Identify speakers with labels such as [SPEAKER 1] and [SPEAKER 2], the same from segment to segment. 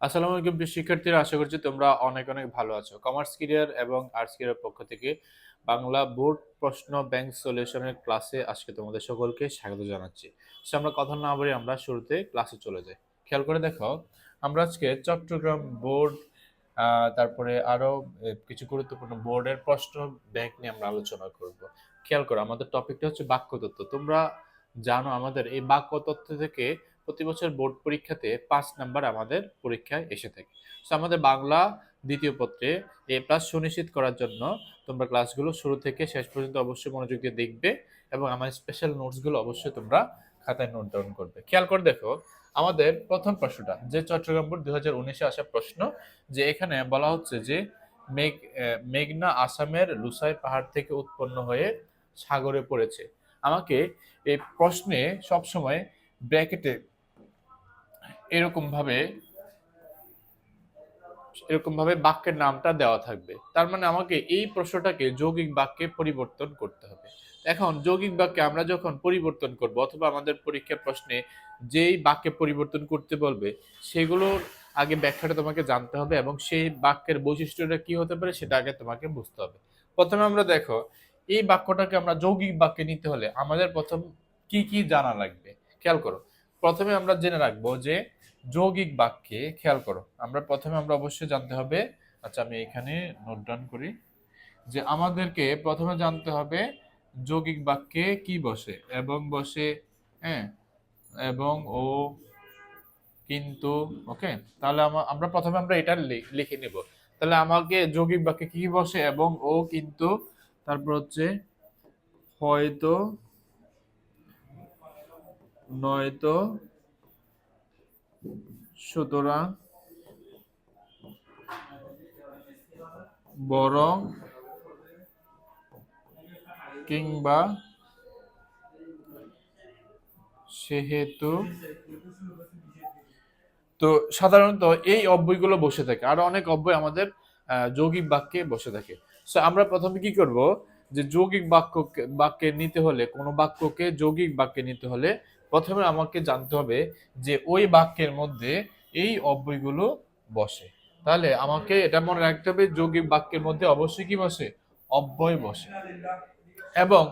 [SPEAKER 1] আসসালামু আলাইকুম প্রিয় শিক্ষার্থীরা, আশা করছি তোমরা অনেক অনেক ভালো আছো। কমার্স ক্যারিয়ার এবং আর্টস ক্যারিয়ার পক্ষ থেকে বাংলা বোর্ড প্রশ্ন ব্যাংক সলিউশনের ক্লাসে আজকে তোমাদের সকলকে স্বাগত জানাচ্ছি। সে আমরা কথা না বলে আমরা শুরুতে ক্লাসে চলে যাই। খেয়াল করে দেখো, আমরা আজকে চট্টগ্রাম বোর্ড তারপরে আরও কিছু গুরুত্বপূর্ণ বোর্ডের প্রশ্ন ব্যাংক নিয়ে আমরা আলোচনা করব। খেয়াল করো, আমাদের টপিকটা হচ্ছে বাক্যতত্ত্ব। তোমরা জানো আমাদের এই বাক্যতত্ত্ব থেকে প্রতি বছর বোর্ড পরীক্ষাতে পাঁচ নাম্বার আমাদের পরীক্ষায় এসে থাকে। সো আমাদের বাংলা দ্বিতীয় পত্রে এ প্লাস সুনিশ্চিত করার জন্য তোমরা ক্লাসগুলো শুরু থেকে শেষ পর্যন্ত অবশ্যই মনোযোগ দিয়ে দেখবে এবং আমার স্পেশাল নোটসগুলো অবশ্যই তোমরা খাতায় নোট ডাউন করবে। খেয়াল করে দেখো, আমাদের প্রথম প্রশ্নটা, যে চট্টগ্রাম বোর্ড দুই হাজার উনিশে আসা প্রশ্ন, যে এখানে বলা হচ্ছে যে মেঘ মেঘনা আসামের লুসাই পাহাড় থেকে উৎপন্ন হয়ে সাগরে পড়েছে। আমাকে এই প্রশ্নে সবসময় ব্র্যাকেটে এরকম ভাবে এরকম ভাবে বাক্যের নামটা দেওয়া থাকবে। তার মানে আমাকে এই প্রশ্নটাকে যৌগিক বাক্যে পরিবর্তন করতে হবে। এখন যৌগিক বাক্যে আমরা যখন পরিবর্তন করব, অথবা আমাদের পরীক্ষা প্রশ্নে যেই বাক্যে পরিবর্তন করতে বলবে সেগুলোর আগে ব্যাখ্যাটা তোমাকে জানতে হবে এবং সেই বাক্যের বৈশিষ্ট্যটা কি হতে পারে সেটা আগে তোমাকে বুঝতে হবে। প্রথমে আমরা দেখো, এই বাক্যটাকে আমরা যৌগিক বাক্যে নিতে হলে আমাদের প্রথম কি কি জানা লাগবে? খেয়াল করো। প্রথমে আমরা জেনে রাখব যে যৌগিক বাক্যে খেয়াল করো। আমরা প্রথমে আমরা অবশ্যই জানতে হবে আচ্ছা আমি এখানে নোট ডাউন করি, যে আমাদেরকে প্রথমে জানতে হবে যৌগিক বাক্যে কি বসে, এবং বসে হ্যাঁ এবং ও, কিন্তু ওকে তাহলে আমা- আমরা প্রথমে আমরা এটা লিখে নিব। তাহলে আমাকে যৌগিক বাক্যে কি বসে, এবং ও, কিন্তু, তারপর হচ্ছে, হয়তো, নয়তো সুতরাং বরং কিংবা সেহেতু তো সাধারণত এই অব্যয়গুলো বসে থাকে। আরও অনেক অব্যয় আমাদের যৌগিক বাক্যে বসে থাকে। সো আমরা প্রথমে কি করব? যে যৌগিক বাক্য বাক্যে নিতে হলে, কোনো বাক্যকে যৌগিক বাক্যে নিতে হলে প্রথমে আমাকে জানতে হবে যে ওই বাক্যের মধ্যে এই অব্যয়গুলো বসে। তাহলে আমাকে এটা মনে রাখতে হবে, যৌগিক বাক্যের মধ্যে অবশ্যই কি বসে? অব্যয় বসে। এবং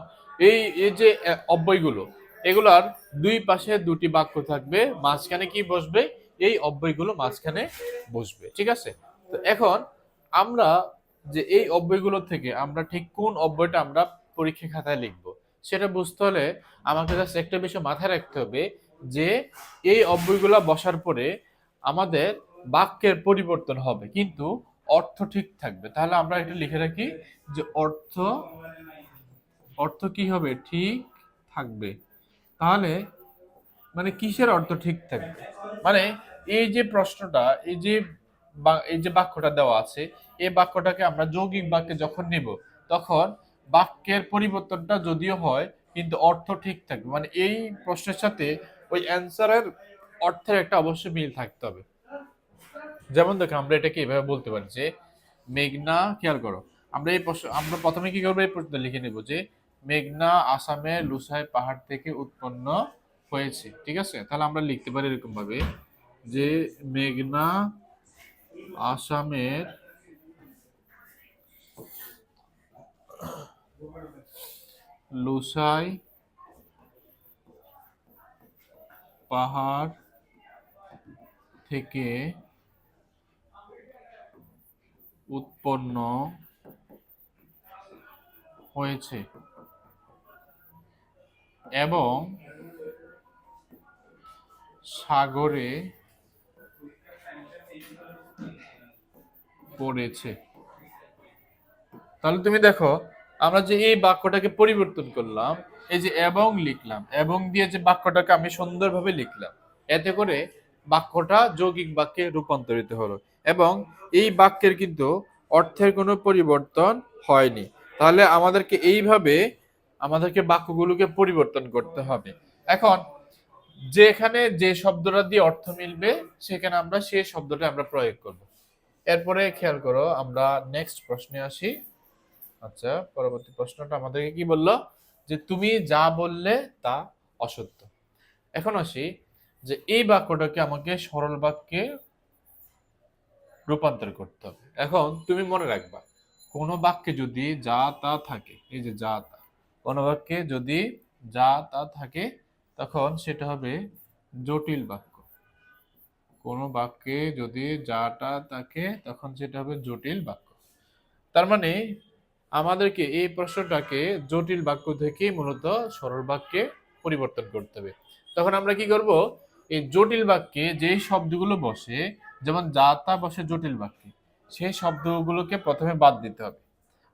[SPEAKER 1] এই এই যে অব্যয়গুলো, এগুলার দুই পাশে দুটি বাক্য থাকবে, মাঝখানে কি বসবে? এই অব্যয়গুলো মাঝখানে বসবে, ঠিক আছে? তো এখন আমরা যে এই অব্যয়গুলো থেকে আমরা ঠিক কোন অব্যয়টা আমরা পরীক্ষা খাতায় লিখব? সেটা বুঝতে হলে আমাকে জাস্ট একটা বিষয় মাথায় রাখতে হবে যে এই অব্যয়গুলো বসার পরে আমাদের বাক্যের পরিবর্তন হবে, কিন্তু অর্থ ঠিক থাকবে। তাহলে আমরা এটা লিখে রাখি যে অর্থ অর্থ কি হবে? ঠিক থাকবে। তাহলে মানে কিসের অর্থ ঠিক থাকবে? মানে এই যে প্রশ্নটা, এই যে এই যে বাক্যটা দেওয়া আছে, এই বাক্যটাকে আমরা যৌগিক বাক্যে যখন নিব, তখন বাক্যের পরিবর্তনটা যদিও হয়, কিন্তু অর্থ ঠিক থাকবে। মানে এই প্রশ্নের সাথে ওই অ্যান্সারের অর্থের একটা অবশ্যই মিল থাকতে হবে। যেমন দেখো, আমরা এটাকে এভাবে বলতে পারি যে, মেঘনা, খেয়াল করো, আমরা এই প্রশ্ন, আমরা প্রথমে কি করব, এই প্রশ্নটা লিখে নেব যে, মেঘনা আসামের লুসাই পাহাড় থেকে উৎপন্ন হয়েছে। ঠিক আছে? তাহলে আমরা লিখতে পারি এরকম ভাবে যে, মেঘনা আসামের লুসাই পাহাড় থেকে উৎপন্ন হয়েছে এবং সাগরে পড়েছে। তাহলে তুমি দেখো আমরা যে এই বাক্যটাকে পরিবর্তন করলাম, এই যে এবং লিখলাম, এবং দিয়ে যে বাক্যটাকে আমি সুন্দরভাবে লিখলাম, এতে করে বাক্যটা যৌগিক বাক্যে রূপান্তরিত হলো এবং এই বাক্যের কিন্তু অর্থের কোনো পরিবর্তন হয়নি। তাহলে আমাদেরকে এইভাবে আমাদেরকে বাক্যগুলোকে পরিবর্তন করতে হবে। এখন, যেখানে যে শব্দটা দিয়ে অর্থ মিলবে, সেখানে আমরা সেই শব্দটা আমরা প্রয়োগ করব। এরপরে খেয়াল করো, আমরা নেক্সট প্রশ্নে আসি। আচ্ছা পরবর্তী প্রশ্নটা আমাদেরকে কি বলল? যে তুমি যা বললে তা অসত্য। এখন আসি যে এই বাক্যটাকে আমাকে সরল বাক্যে রূপান্তর করতে হবে। এখন তুমি মনে রাখবা, কোন বাক্যে যদি যা তা থাকে, এই যে যা তা, কোন বাক্যে যদি যা তা থাকে, তখন সেটা হবে জটিল বাক্য। কোন বাক্যে যদি যাটা থাকে, তখন সেটা হবে জটিল বাক্য। তার মানে আমাদেরকে এই প্রশ্নটাকে জটিল বাক্য থেকে মূলত সরল বাক্যে পরিবর্তন করতে হবে। তখন আমরা কি করব? এই জটিল বাক্যে যেই শব্দগুলো বসে, যেমন যা তা বসে জটিল বাক্যে, সেই শব্দগুলোকে প্রথমে বাদ দিতে হবে।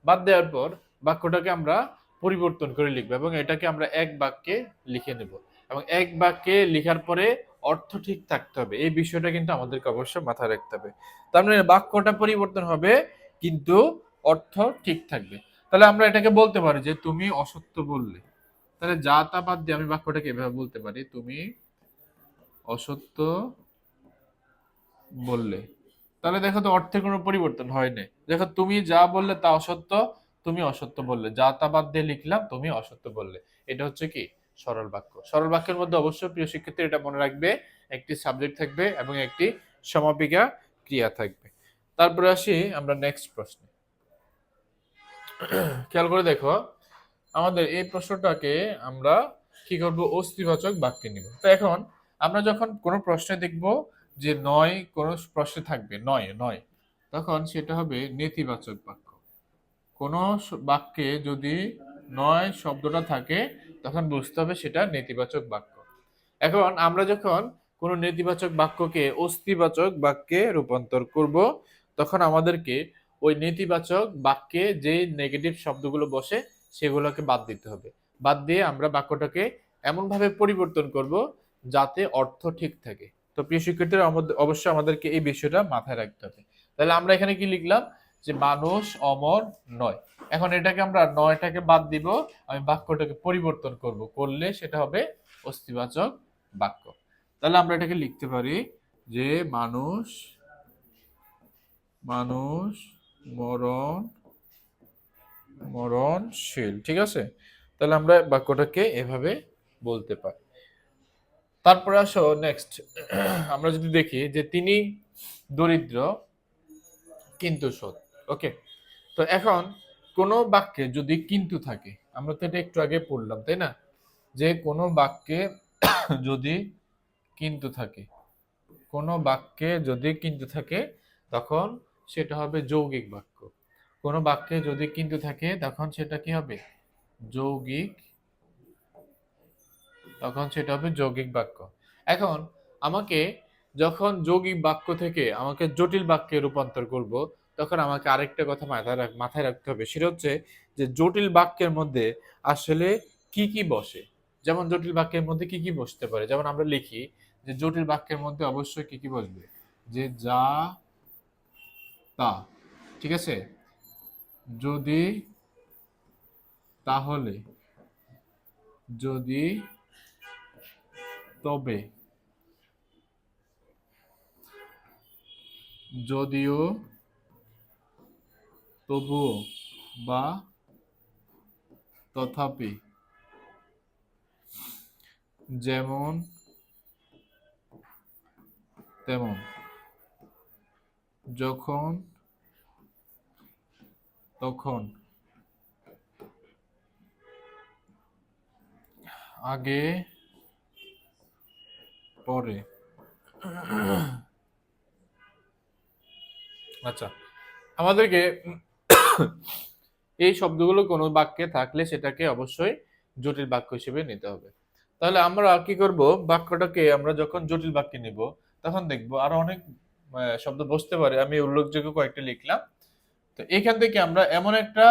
[SPEAKER 1] বাদ দেওয়ার পর বাক্যটাকে আমরা পরিবর্তন করে লিখব এবং এটাকে আমরা এক বাক্যে লিখে নেব এবং এক বাক্যে লেখার পরে অর্থ ঠিক থাকতে হবে। এই বিষয়টা কিন্তু আমাদেরকে অবশ্যই মাথায় রাখতে হবে। তার মানে বাক্যটা পরিবর্তন হবে, কিন্তু অর্থ ঠিক থাকবে। তাহলে আমরা এটাকে বলতে পারি যে তুমি অসত্য বললে। তাহলে যা তা বাদ দিয়ে আমি বাক্যটাকে এভাবে বলতে পারি, তুমি অসত্য বললে। তাহলে দেখো তো অর্থে কোনো পরিবর্তন হয় না দেখো তুমি যা বললে তা অসত্য, তুমি অসত্য বললে। যা তা বাদ দিয়ে লিখলাম, তুমি অসত্য বললে। এটা হচ্ছে কি? সরল বাক্য। সরল বাক্যের মধ্যে অবশ্যই প্রিয় শিক্ষার্থী, এটা মনে রাখবে, একটি সাবজেক্ট থাকবে এবং একটি সমাপিকা ক্রিয়া থাকবে। তারপরে আসি আমরা নেক্সট প্রশ্নে। খেয়াল করে দেখো, আমাদের এই প্রশ্নটাকে আমরা কি করব? অস্থিবাচক বাক্যে নিব। তো এখন আমরা যখন কোনো প্রশ্নে দেখব যে নয় কোনো প্রশ্নে থাকবে, নয় নয়, তখন সেটা হবে নেতিবাচক বাক্য। কোনো বাক্যে যদি নয় শব্দটা থাকে, তখন বুঝতে হবে সেটা নেতিবাচক বাক্য। এখন আমরা যখন কোনো নেতিবাচক বাক্যকে অস্তিবাচক বাক্যে রূপান্তর করব, তখন আমাদেরকে ওই নেতিবাচক বাক্যে যে নেগেটিভ শব্দগুলো বসে, সেগুলোকে বাদ দিতে হবে। বাদ দিয়ে আমরা বাক্যটাকে এমনভাবে পরিবর্তন করব যাতে অর্থ ঠিক থাকে। তো প্রিয় শিক্ষার্থীরা অবশ্যই আমাদেরকে এই বিষয়টা মাথায় রাখতে হবে। তাহলে আমরা এখানে কি লিখলাম? যে মানুষ অমর নয়। এখন এটাকে আমরা নয়টাকে বাদ দিব, আমি বাক্যটাকে পরিবর্তন করব। করলে সেটা হবে অস্তিবাচক বাক্য। তাহলে আমরা এটাকে লিখতে পারি যে মানুষ মানুষ মরণ, মরণশীল, ঠিক আছে? তাহলে আমরা বাক্যটাকে এভাবে বলতে পারি। তারপরে আসো নেক্সট আমরা যদি দেখি যে তিনি দরিদ্র, কিন্তু সৎ ওকে তো এখন কোনো বাক্যে যদি কিন্তু থাকে, আমরা তো এটা একটু আগে পড়লাম, তাই না? যে কোনো বাক্যে যদি কিন্তু থাকে, কোনো বাক্যে যদি কিন্তু থাকে, তখন সেটা হবে যৌগিক বাক্য। কোনো বাক্যে যদি কিন্তু থাকে, তখন সেটা কি হবে? যৌগিক। তখন সেটা হবে যৌগিক বাক্য। এখন আমাকে যখন যৌগিক বাক্য থেকে আমাকে জটিল বাক্যে রূপান্তর করব, তখন আমাকে আরেকটা কথা মাথায় মাথায় রাখতে হবে। সেটা হচ্ছে যে জটিল বাক্যের মধ্যে আসলে কি কি বসে? যেমন জটিল বাক্যের মধ্যে কি কি বসতে পারে? যেমন আমরা লিখি যে জটিল বাক্যের মধ্যে অবশ্যই কি কি বসবে? যে যা তা ঠিক আছে? যদি তাহলে যদি তবে যদিও তবুও বা তথাপি যেমন তেমন যখন তখন। আগে, পরে। আচ্ছা আমাদেরকে এই শব্দগুলো কোনো বাক্যে থাকলে সেটাকে অবশ্যই জটিল বাক্য হিসেবে নিতে হবে। তাহলে আমরা কি করব? বাক্যটাকে আমরা যখন জটিল বাক্যে নিব, তখন দেখব আরও অনেক শব্দ বসতে পারে। আমি উল্লেখযোগ্য কয়েকটা লিখলাম। তো এখান থেকে আমরা এমন একটা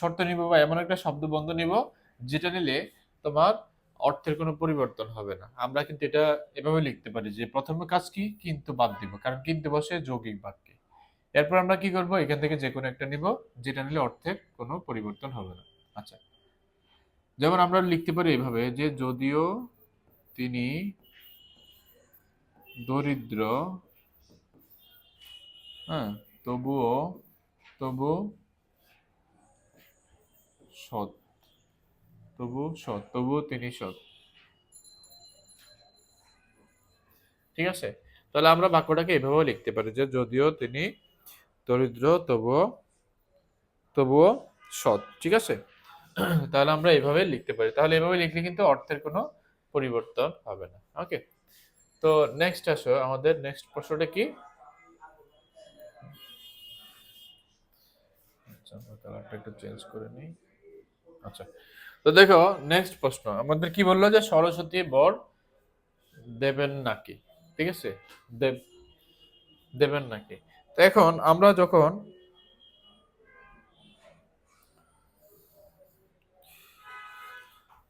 [SPEAKER 1] শর্ত নিব বা এমন একটা শব্দ বন্ধ নিব, যেটা নিলে তোমার অর্থের কোনো পরিবর্তন হবে না। আমরা কিন্তু এটা এভাবে লিখতে পারি যে প্রথম কাজ কি? কিন্তু বাদ দিব, কারণ কিন্তু বসে যৌগিক বাক্যে। এরপর আমরা কি করব? এখান থেকে যে কোনো একটা নিব, যেটা নিলে অর্থের কোনো পরিবর্তন হবে না। আচ্ছা। যেমন আমরা লিখতে পারি এভাবে যে, যদিও তিনি দরিদ্র হ্যাঁ তবুও তবু সৎ তবু সৎ, তবু তিনি সৎ। ঠিক আছে? তাহলে আমরা বাক্যটাকে এভাবেও লিখতে পারি যে, যদিও তিনি দরিদ্র তবুও তবুও সৎ। ঠিক আছে? তাহলে আমরা এভাবে লিখতে পারি। তাহলে এভাবে লিখলে কিন্তু অর্থের কোনো পরিবর্তন হবে না। ওকে তো নেক্সট আসো। আমাদের নেক্সট প্রশ্নটা কি? আচ্ছা আচ্ছা তো দেখো নেক্সট প্রশ্ন। আমাদের কি বলল যে সরস্বতী বর দেবেন নাকি? ঠিক আছে? দেব, দেবেন নাকি? এখন আমরা যখন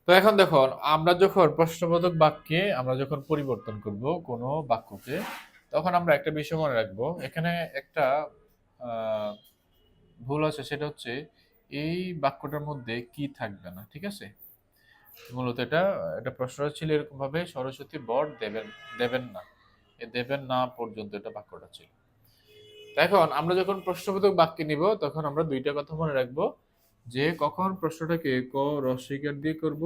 [SPEAKER 1] তো এখন দেখো, আমরা যখন প্রশ্নবোধক বাক্যে আমরা যখন পরিবর্তন করব কোনো বাক্যকে, তখন আমরা একটা বিষয় মনে রাখব। এখানে একটা ভুল আছে সেটা হচ্ছে এই বাক্যটার মধ্যে কি থাকবে না, ঠিক আছে? মূলত এটা এটা প্রশ্নটা ছিল এরকম ভাবে সরস্বতী বর দেবেন দেবেন না। এ দেবেন না পর্যন্ত এটা বাক্যটা ছিল। এখন আমরা যখন প্রশ্নবোধক বাক্যে নিব, তখন আমরা দুইটা কথা মনে রাখব। যে কখন প্রশ্নটাকে ক রস্বইকার দিয়ে করব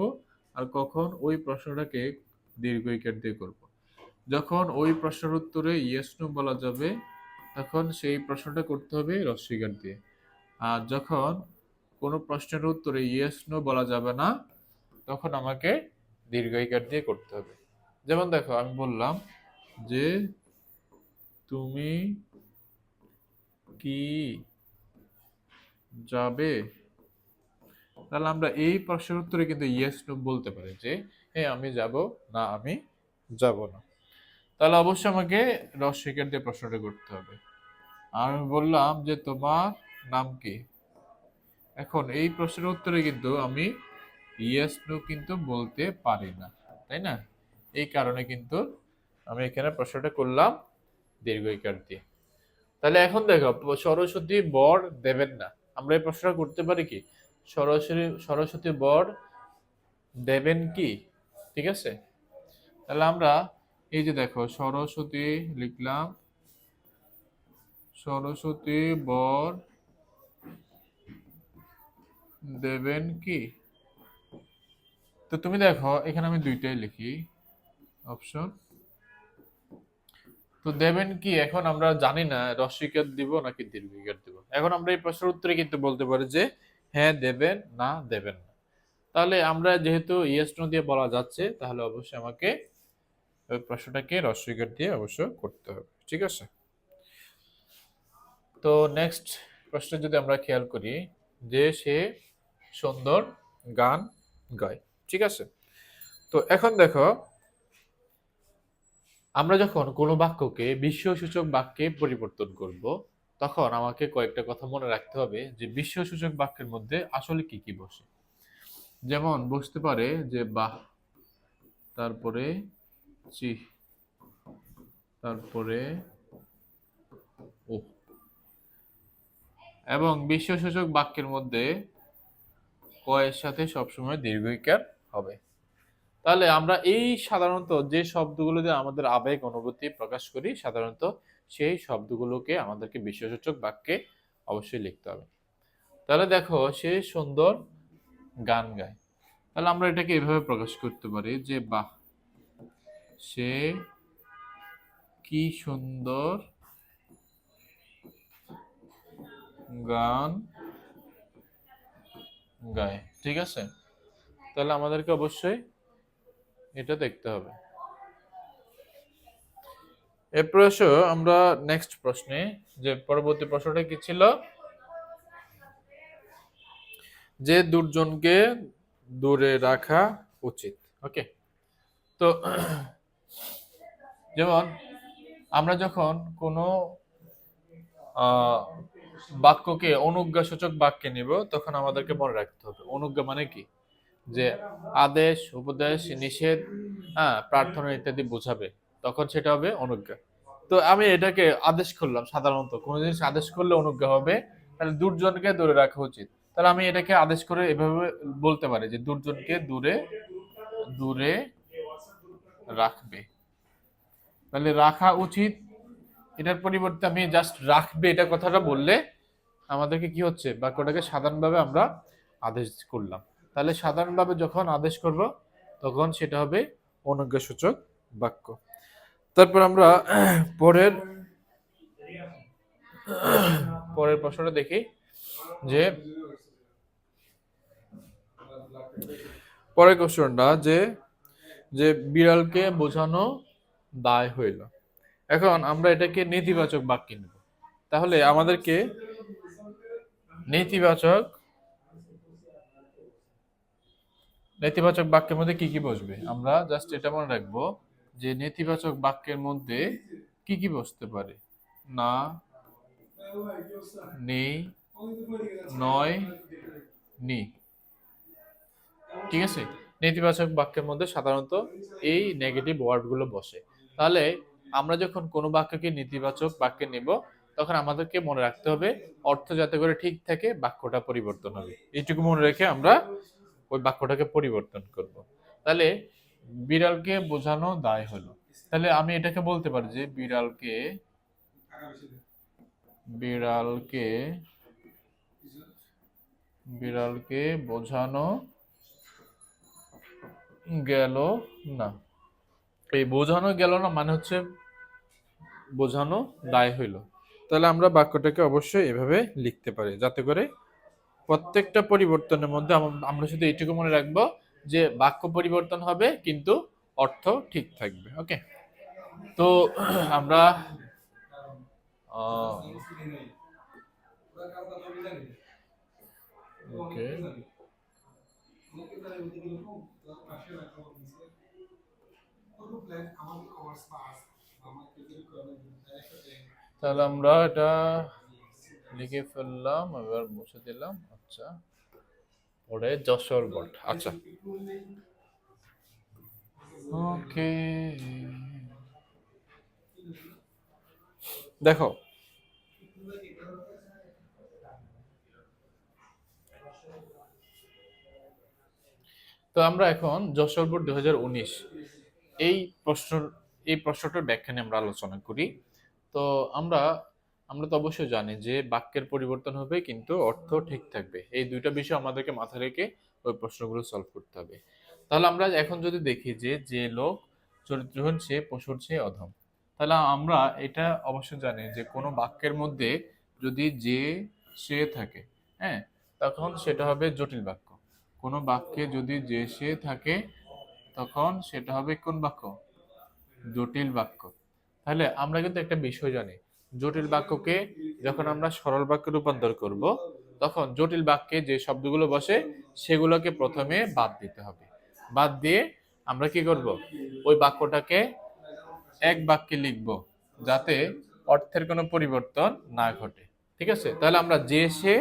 [SPEAKER 1] আর কখন ওই প্রশ্নটাকে দীর্ঘইকার দিয়ে করব। যখন ওই প্রশ্নের উত্তরে ইয়েস নো বলা যাবে, তখন সেই প্রশ্নটা করতে হবে রস্বইকার দিয়ে। যখন কোনো প্রশ্নের উত্তরে ইয়েস নো বলা যাবে না, তখন আমাকে দীর্ঘইকার দিয়ে করতে হবে। যেমন দেখো, আমি বললাম যে তুমি কি যাবে? তাহলে আমরা এই প্রশ্নের উত্তরে কিন্তু ইয়েস নো বলতে পারি যে হ্যাঁ আমি যাব না, আমি যাব না। তাহলে অবশ্যই আমাকে রস্বীকার দিয়ে প্রশ্নটা করতে হবে। আমি বললাম যে তোমার নাম কি? এখন এই প্রশ্নের উত্তরে কিন্তু আমি ইয়েস নো কিন্তু বলতে পারি না, তাই না? এই কারণে কিন্তু আমি এখানে প্রশ্নটা করলাম দীর্ঘইকার দিয়ে তাহলে এখন দেখো, সরস্বতী বর দেবেন না। আমরা এই প্রশ্নটা করতে পারি কি? সরস্বতী সরস্বতী বর দেবেন কি? ঠিক আছে? তাহলে আমরা এই যে দেখো, সরস্বতী লিখলাম, সরস্বতী বর দেবেন কি? তো তুমি দেখো, এখানে আমি দুইটাই লিখি। অপশন তো দেবেন কি, এখন আমরা জানি না রস্বীকার দিব নাকি দীর্ঘিকার দিব? এখন আমরা এই প্রশ্নের উত্তরে কিন্তু বলতে পারি যে হ্যাঁ দেবেন না দেবেন না। তাহলে আমরা যেহেতু ইয়েস নো দিয়ে বলা যাচ্ছে, তাহলে অবশ্যই আমাকে ওই প্রশ্নটাকে রস্বীকার দিয়ে অবশ্য করতে হবে। ঠিক আছে? তো নেক্সট প্রশ্ন যদি আমরা খেয়াল করি, যে সে সুন্দর গান গায়। ঠিক আছে? তো এখন দেখো, আমরা যখন কোনো বাক্যকে বিশ্বসূচক বাক্যে পরিবর্তন করব, তখন আমাকে কয়েকটা কথা মনে রাখতে হবে যে বিশ্বসূচক বাক্যের মধ্যে আসলে কি কি বসে। যেমন বসতে পারে যে বাহ, তারপরে চি তারপরে ও এবং বিশ্বসূচক বাক্যের মধ্যে কয়ের সাথে সবসময় দীর্ঘইকার হবে। তাহলে আমরা এই সাধারণত যে শব্দগুলো দিয়ে আমাদের আবেগ, অনুভূতি প্রকাশ করি, সাধারণত সেই শব্দগুলোকে আমাদেরকে বিশ্বসূচক বাক্যে অবশ্যই লিখতে হবে। তাহলে দেখো, সে সুন্দর গান গায়। তাহলে আমরা এটাকে এভাবে প্রকাশ করতে পারি যে, বাহ, সে কি সুন্দর গান গায়, ঠিক আছে? তাহলে আমাদেরকে অবশ্যই এটা দেখতে হবে। এরপর আসো আমরা নেক্সট প্রশ্নে, যে পরবর্তী প্রশ্নটা কি ছিল? যে দুর্জনকে দূরে রাখা উচিত। ওকে তো, যেমন আমরা যখন কোনো বাক্যকে, অনুজ্ঞাসূচক বাক্যে নিব, তখন আমাদেরকে মনে রাখতে হবে। অনুজ্ঞা মানে কি? যে আদেশ, উপদেশ, নিষেধ হ্যাঁ প্রার্থনা ইত্যাদি বোঝাবে। তখন সেটা হবে অনুজ্ঞা। তো আমি এটাকে আদেশ করলাম সাধারণত। কোনো জিনিস আদেশ করলে অনুজ্ঞা হবে, তাহলে দুর্জনকে দূরে রাখা উচিত। তাহলে আমি এটাকে আদেশ করে এভাবে বলতে পারি যে দুর্জনকে দূরে দূরে রাখবে। তাহলে রাখা উচিত। এটার পরিবর্তে আমি জাস্ট রাখবে এটা কথাটা বললে আমাদেরকে কি হচ্ছে? বাক্যটাকে সাধারণভাবে আমরা আদেশ করলাম। তাহলে সাধারণভাবে যখন আদেশ করব, তখন সেটা হবে অনুজ্ঞাসূচক বাক্য। তারপর আমরা পরের পরের প্রশ্নটা দেখি যে, পরের কোশ্চেনটা যে যে বিড়ালকে বোঝানো দায় হইল। এখন আমরা এটাকে নেতিবাচক বাক্যে নেব। তাহলে আমাদেরকে নেতিবাচক নেতিবাচক বাক্যের মধ্যে কি কি বসবে? আমরা জাস্ট এটা মনে রাখব যে নেতিবাচক বাক্যের মধ্যে কি কি বসতে পারে? না, নেই, নয় নি ঠিক আছে? নেতিবাচক বাক্যের মধ্যে সাধারণত এই নেগেটিভ ওয়ার্ডগুলো বসে। তাহলে আমরা যখন কোনো বাক্যকে নেতিবাচক বাক্যে নেব তখন আমাদেরকে মনে রাখতে হবে, অর্থ যাতে করে ঠিক থাকে, বাক্যটা পরিবর্তন হবে। এইটুকু মনে রেখে আমরা ওই বাক্যটাকে পরিবর্তন করব। তাহলে বিড়ালকে বোঝানো দায় হলো। তাহলে আমি এটাকে বলতে পারি যে বিড়ালকে বিড়ালকে বিড়ালকে বোঝানো গেল না। এই বোঝানো গেল না মানে হচ্ছে বোঝানো দায় হইল। তাহলে আমরা বাক্যটাকে অবশ্যই এভাবে লিখতে পারি যাতে করে প্রত্যেকটা পরিবর্তনের মধ্যে আমরা শুধু এইটুকু মনে রাখব যে বাক্য পরিবর্তন হবে কিন্তু অর্থ ঠিক থাকবে ওকে তো আমরা ওকে তাহলে আমরা এটা লিখে ফেললাম, এবার মুছে দিলাম। আচ্ছা। পরে যশোর বট। আচ্ছা। ওকে। দেখো। তো আমরা এখন যশোর বোর্ড দুই এই প্রশ্ন, এই প্রশ্নটার ব্যাখ্যা নিয়ে আমরা আলোচনা করি। তো আমরা আমরা তো অবশ্যই জানি যে বাক্যের পরিবর্তন হবে কিন্তু অর্থ ঠিক থাকবে। এই দুইটা বিষয় আমাদেরকে মাথায় রেখে ওই প্রশ্নগুলো সলভ করতে হবে। তাহলে আমরা এখন যদি দেখি যে যে লোক চরিত্রহীন সে পশুর চেয়ে অধম। তাহলে আমরা এটা অবশ্যই জানি যে কোনো বাক্যের মধ্যে যদি যে, সে থাকে হ্যাঁ তখন সেটা হবে জটিল বাক্য। কোনো বাক্যে যদি যে, সে থাকে, তখন সেটা হবে কোন বাক্য? জটিল বাক্য। তাহলে আমরা কিন্তু একটা বিষয় জানি। জটিল বাক্যকে যখন আমরা সরল বাক্যে রূপান্তর করব, তখন জটিল বাক্যে যে শব্দগুলো বসে, সেগুলোকে প্রথমে বাদ দিতে হবে। বাদ দিয়ে আমরা কি করব? ওই বাক্যটাকে এক বাক্যে লিখব, যাতে অর্থের কোনো পরিবর্তন না ঘটে। ঠিক আছে? তাহলে আমরা যে, সে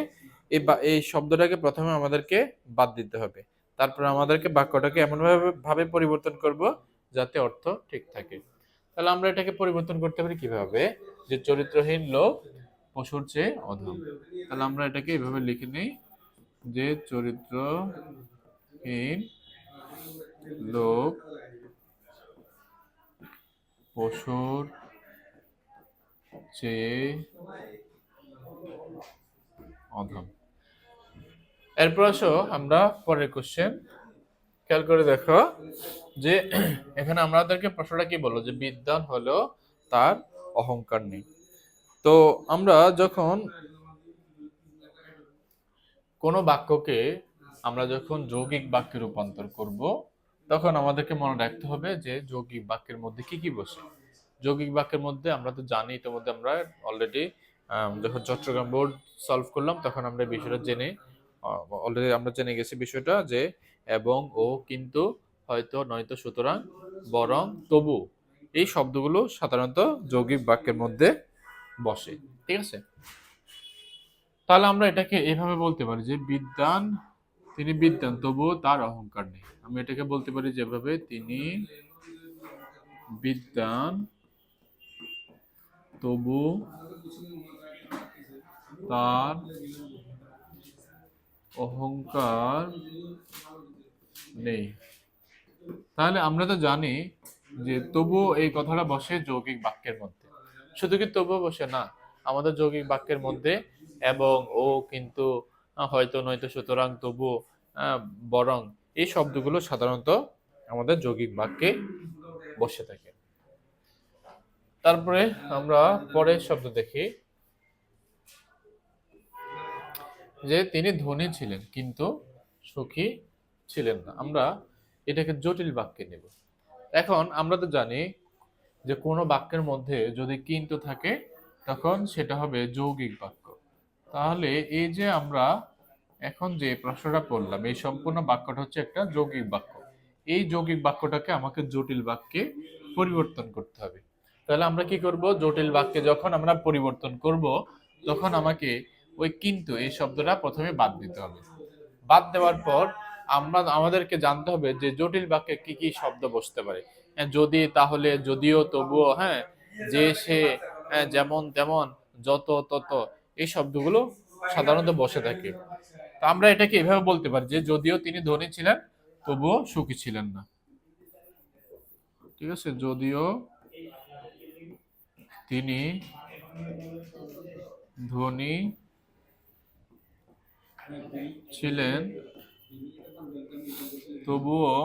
[SPEAKER 1] এই শব্দটাকে প্রথমে আমাদেরকে বাদ দিতে হবে। তারপর আমাদেরকে বাক্যটাকে এমনভাবে, ভাবে পরিবর্তন করব, যাতে অর্থ ঠিক থাকে। তাহলে আমরা এটাকে পরিবর্তন করতে পারি কীভাবে? যে চরিত্রহীন লোক পশুর চেয়ে অধম। তাহলে আমরা এটাকে এভাবে লিখে নিই যে চরিত্রহীন লোক পশুর চেয়ে অধম। এরপর আসো আমরা পরের কোশ্চেন খেয়াল করে দেখো যে এখানে আমাদেরকে প্রশ্নটা কি বলল? যে বিদ্যান হলো তার অহংকার নেই। তো আমরা যখন কোনো বাক্যকে আমরা যখন যৌগিক বাক্যে রূপান্তর করব, তখন আমাদেরকে মনে রাখতে হবে যে যৌগিক বাক্যের মধ্যে কি কি বসে যৌগিক বাক্যের মধ্যে আমরা তো জানি, ইতিমধ্যে আমরা অলরেডি যখন চট্টগ্রাম বোর্ড সলভ করলাম, তখন আমরা বিষয়টা জেনে অলরেডি আমরা জেনে গেছি বিষয়টা যে এবং ও কিন্তু হয়তো নয়তো সুতরাং বরং তবু। এই শব্দগুলো সাধারণত যৌগিক বাক্যের মধ্যে বসে। ঠিক আছে? তাহলে আমরা এটাকে এভাবে বলতে পারি যে বিদ্যান তিনি বিদ্যান তবুও তার অহংকার নেই। আমি এটাকে বলতে পারি যেভাবে তিনি বিদ্যান তবু তার অহংকার নেই। তাহলে আমরা তো জানি যে তবুও এই কথাটা বসে যৌগিক বাক্যের মধ্যে। শুধু কি তবুও বসে? না, আমাদের যৌগিক বাক্যের মধ্যে এবং ও কিন্তু হয়তো নয়তো, সুতরাং তবু বরং এই শব্দগুলো সাধারণত আমাদের যৌগিক বাক্যে বসে থাকে। তারপরে আমরা পরের শব্দ দেখি। যে তিনি ধনী ছিলেন, কিন্তু সুখী ছিলেন না। আমরা এটাকে জটিল বাক্যে নেব। এখন আমরা তো জানি যে কোনো বাক্যের মধ্যে যদি কিন্তু থাকে, তখন সেটা হবে যৌগিক বাক্য। তাহলে এই যে আমরা এখন যে প্রশ্নটা পড়লাম, এই সম্পূর্ণ বাক্যটা হচ্ছে একটা যৌগিক বাক্য। এই যৌগিক বাক্যটাকে আমাকে জটিল বাক্যে পরিবর্তন করতে হবে। তাহলে আমরা কি করব? জটিল বাক্যে যখন আমরা পরিবর্তন করব, তখন আমাকে ওই কিন্তু, এই শব্দটা প্রথমে বাদ দিতে হবে। বাদ দেওয়ার পর আমরা আমাদেরকে জানতে হবে যে জটিল বাক্যে কি কি শব্দ বসতে পারে। হ্যাঁ, যদি তাহলে যদিও তবুও হ্যাঁ যে সে হ্যাঁ, যেমন তেমন যত তত এই শব্দগুলো সাধারণত বসে থাকে। তা আমরা এটাকে এভাবে বলতে পারি যে যদিও তিনি ধনী ছিলেন তবুও সুখী ছিলেন না। ঠিক আছে? যদিও তিনি ধনী ছিলেন তবুও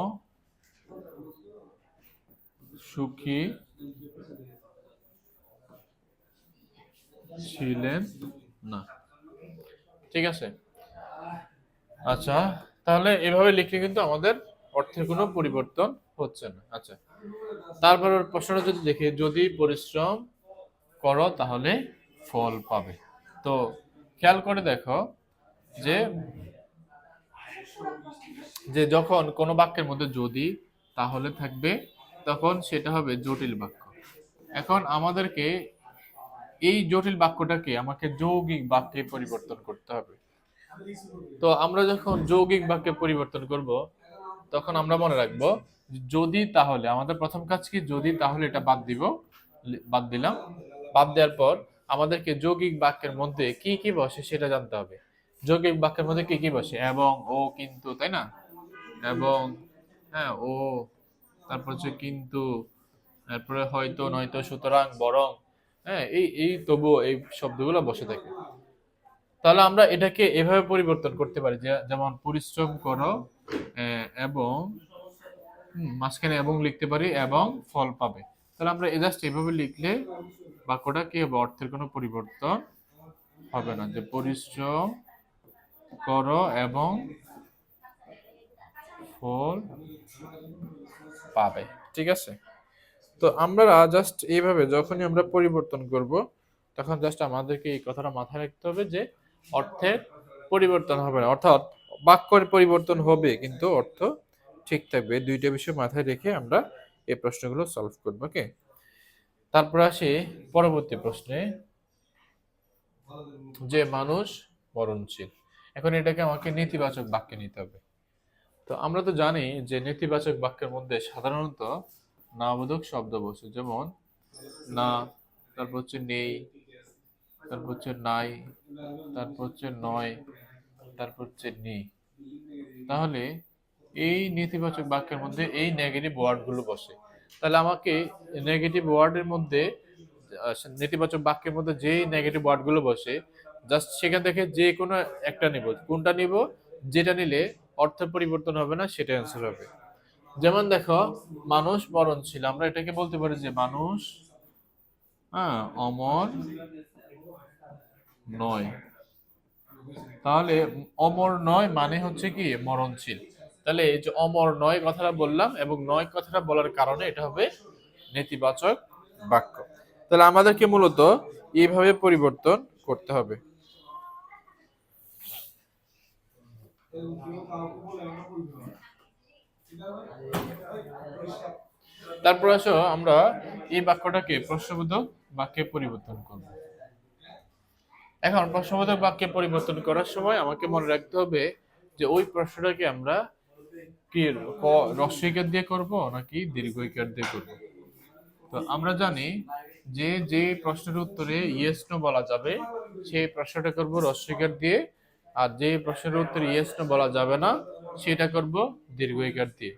[SPEAKER 1] সুখী ছিলেন না। ঠিক আছে। আচ্ছা তাহলে এভাবে লিখলে কিন্তু আমাদের অর্থের কোনো পরিবর্তন হচ্ছে না। আচ্ছা তারপর প্রশ্নটা যদি দেখি, যদি পরিশ্রম করো তাহলে ফল পাবে। তো খেয়াল করে দেখো যে যে যখন কোনো বাক্যের মধ্যে যদি, তাহলে থাকবে, তখন সেটা হবে জটিল বাক্য। এখন আমাদেরকে এই জটিল বাক্যটাকে আমাকে যৌগিক বাক্যে পরিবর্তন করতে হবে। তো আমরা যখন যৌগিক বাক্যে পরিবর্তন করব, তখন আমরা মনে রাখব, যদি তাহলে, আমাদের প্রথম কাজ কি? যদি তাহলে এটা বাদ দিব বাদ দিলাম। বাদ দেওয়ার পর আমাদেরকে যৌগিক বাক্যের মধ্যে কি কি বসে সেটা জানতে হবে। যৌগিক বাক্যের মধ্যে কি কি বসে? এবং, ও কিন্তু, তাই না? এবং হ্যাঁ ও, তারপর হচ্ছে কিন্তু, তারপরে হয়তো, নয়তো, সুতরাং, বরং হ্যাঁ এই এই তবুও এই শব্দগুলো বসে থাকে। তাহলে আমরা এটাকে এভাবে পরিবর্তন করতে পারি যেমন পরিশ্রম করো এবং মাঝখানে এবং লিখতে পারি, এবং ফল পাবে। তাহলে আমরা এ জাস্ট এভাবে লিখলে বাক্যটা কি হবে অর্থের কোনো পরিবর্তন হবে না, যে পরিশ্রম করো এবং ফল পাবে, ঠিক আছে? তো আমরা জাস্ট এইভাবে যখনই আমরা পরিবর্তন করব, তখন জাস্ট আমাদেরকে এই কথাটা মাথায় রাখতে হবে যে অর্থের পরিবর্তন হবে না। অর্থাৎ বাক্যের পরিবর্তন হবে, কিন্তু অর্থ ঠিক থাকবে। দুইটা বিষয় মাথায় রেখে আমরা এই প্রশ্নগুলো সলভ করব, ওকে? তারপর আসি পরবর্তী প্রশ্নে। যে মানুষ মরণশীল। এখন এটাকে আমাকে নেতিবাচক বাক্যে নিতে হবে। তো আমরা তো জানি যে নেতিবাচক বাক্যের মধ্যে সাধারণত নাবোধক শব্দ বসে, যেমন না, তারপর হচ্ছে নেই, তারপর হচ্ছে নাই, তারপর হচ্ছে নয়, তারপর হচ্ছে নেই। তাহলে এই নেতিবাচক বাক্যের মধ্যে এই নেগেটিভ ওয়ার্ডগুলো বসে। তাহলে আমাকে নেগেটিভ ওয়ার্ডের মধ্যে নেতিবাচক বাক্যের মধ্যে যেই নেগেটিভ ওয়ার্ডগুলো বসে জাস্ট সেখান থেকে যে কোনো একটা নিব। কোনটা নিব? যেটা নিলে অর্থের পরিবর্তন হবে না সেটা অ্যান্সার হবে। যেমন দেখো, মানুষ মরণশীল আমরা এটাকে বলতে পারি যে মানুষ হ্যাঁ অমর নয়। তাহলে অমর নয় মানে হচ্ছে কি? মরণশীল। তাহলে এই যে অমর নয় কথাটা বললাম এবং নয় কথাটা বলার কারণে এটা হবে নেতিবাচক বাক্য। তাহলে আমাদেরকে মূলত এইভাবে পরিবর্তন করতে হবে। তারপর আসো, আমরা এই বাক্যটাকে প্রশ্নবোধক বাক্যে পরিবর্তন করব। এখন প্রশ্নবোধক বাক্যে পরিবর্তন করার সময় আমাকে মনে রাখতে হবে যে ওই প্রশ্নটাকে আমরা কি ক- দিয়ে করব নাকি দীর্ঘইকার দিয়ে করব? তো আমরা জানি যে যে প্রশ্নের উত্তরে ইয়েস নো বলা যাবে, সেই প্রশ্নটা করব হ্রস্বইকার দিয়ে। আর যে প্রশ্নের উত্তর ইয়েস নো বলা যাবে না, সেটা করব দীর্ঘইকার দিয়ে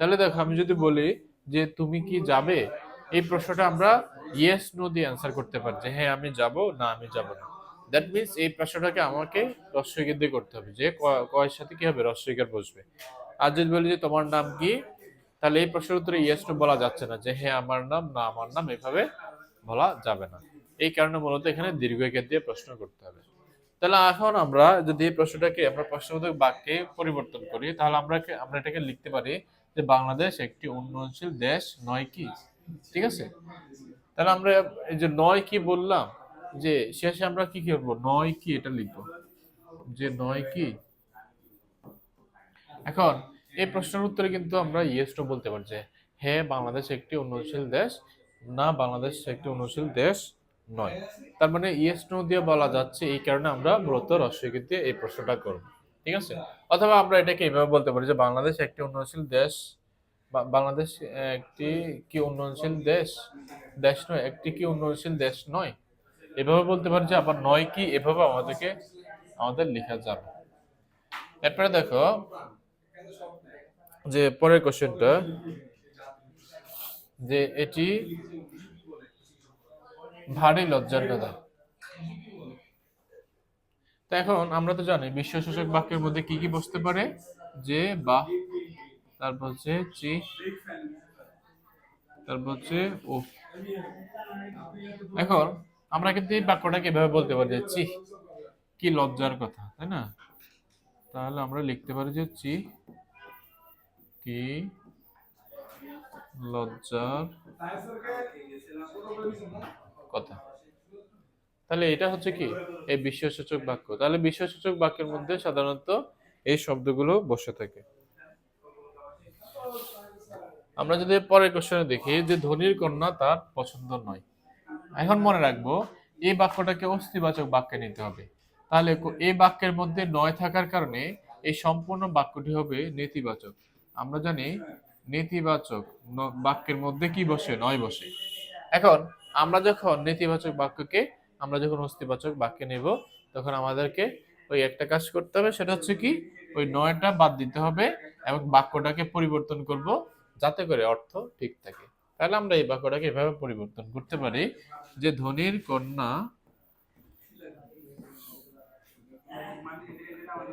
[SPEAKER 1] তাহলে দেখো, আমি যদি বলি যে তুমি কি যাবে, এই প্রশ্নটা আমরা ইয়েস নো দিয়ে অ্যান্সার করতে পারি যে হ্যাঁ আমি যাব, না, আমি যাব না। দ্যাট মিনস এই প্রশ্নটাকে আমাকে রস্বইকার দিয়ে করতে হবে যে কয়ের সাথে কি হবে রস্বইকার বসবে। আর যদি বলি যে তোমার নাম কি, তাহলে এই প্রশ্নের উত্তরে ইয়েস নো বলা যাচ্ছে না যে হ্যাঁ আমার নাম, না, আমার নাম, এভাবে বলা যাবে না। এই কারণে মূলত এখানে দীর্ঘ দিয়ে প্রশ্ন করতে হবে। তাহলে এখন আমরা যদি এই প্রশ্নটাকে, আমরা প্রশ্নবোধক বাক্যে পরিবর্তন করি, তাহলে আমরা আমরা এটাকে লিখতে পারি যে বাংলাদেশ একটি উন্নয়নশীল দেশ, নয় কি? ঠিক আছে? তাহলে আমরা এই যে নয় কি বললাম, যে শেষে আমরা কি করব নয় কি এটা লিখব। যে নয় কি? এখন এই প্রশ্নের উত্তরে কিন্তু আমরা ইয়েস বলতে পারছি হ্যাঁ বাংলাদেশ একটি উন্নয়নশীল দেশ, না, বাংলাদেশ একটি উন্নয়নশীল দেশ নয়। তার মানে ইয়েস, নো দিয়ে বলা যাচ্ছে এই কারণে আমরা মূলত রস্বইকৃত দিয়ে এই প্রশ্নটা করব, ঠিক আছে? অথবা আমরা এটাকে এইভাবে বলতে পারি যে বাংলাদেশ একটি উন্নয়নশীল দেশ বাংলাদেশ একটি কি উন্নয়নশীল দেশ? দেশ নয়, একটি কি উন্নয়নশীল দেশ নয়। এভাবে বলতে পারি যে আবার নয় কি, এভাবে আমাদেরকে, আমাদের লেখা যাবে। এরপরে দেখো যে পরের কোশ্চেনটা যে এটি ভারী লজ্জার কথা। তো এখন আমরা তো জানি বিশ্বসূচক বাক্যের মধ্যে কি কি বসতে পারে? যে, বা। তারপর হচ্ছে চি। তারপর হচ্ছে ও। এখন আমরা কিন্তু এই বাক্যটাকে এভাবে বলতে পারি যে চি? কি লজ্জার কথা, তাই না? তাহলে আমরা লিখতে পারি যে চি কি লজ্জার কথা। তাহলে এটা হচ্ছে কি? এই বিশ্বসূচক বাক্য। তাহলে বিশ্বসূচক বাক্যের মধ্যে সাধারণত এই শব্দগুলো বসে থাকে। আমরা যদি পরের কোশ্চেনে দেখি যে ধনির কন্যা তার পছন্দ নয়। এখন মনে রাখব, এই বাক্যটাকে অস্তিবাচক বাক্যে নিতে হবে। তাহলে এই বাক্যের মধ্যে নয় থাকার কারণে এই সম্পূর্ণ বাক্যটি হবে নেতিবাচক। আমরা জানি নেতিবাচক বাক্যের মধ্যে কি বসে? নয় বসে। এখন আমরা যখন নেতিবাচক বাক্যকে, আমরা যখন অস্তিবাচক বাক্যে নেব, তখন আমাদেরকে ওই একটা কাজ করতে হবে, সেটা হচ্ছে কি, ওই নয়টা বাদ দিতে হবে এবং বাক্যটাকে পরিবর্তন করব যাতে করে অর্থ ঠিক থাকে। তাহলে আমরা এই বাক্যটাকে এভাবে পরিবর্তন করতে পারি যে ধনির কন্যা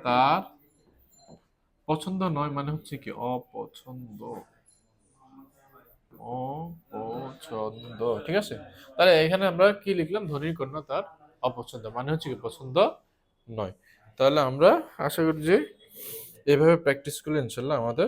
[SPEAKER 1] তার পছন্দ নয় মানে হচ্ছে কি, অপছন্দ। অপছন্দ। ঠিক আছে? তাহলে এখানে আমরা কি লিখলাম? ধনীর কন্যা তার অপছন্দ। মানে হচ্ছে কি, পছন্দ নয়। তাহলে আমরা আশা করি যে এভাবে প্র্যাকটিস করলে ইনশাল্লাহ আমাদের